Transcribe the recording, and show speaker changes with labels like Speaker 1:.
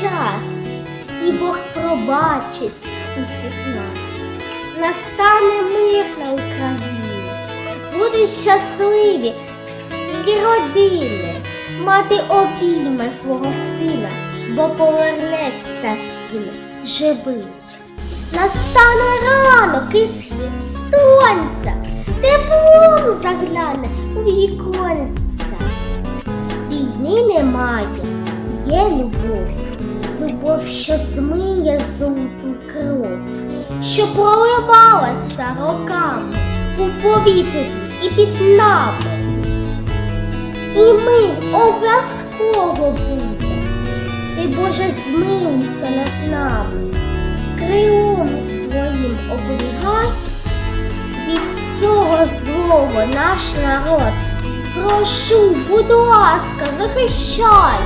Speaker 1: час, і Бог пробачить усіх нас. Настане мир на Україні, будуть щасливі всі родини, мати обійме свого сина, бо повернеться він живий. Настане ранок і схід сонця, теплом загляне у віконця. Війни немає, є любов, любов, що змиє золоту кров, що проливалася роками у повітрі і під нами. І ми обов'язково буде, ти Боже змилуйся над нами, крилом своїм оберігай від цього злого наш народ. Прошу, будь ласка, захищай.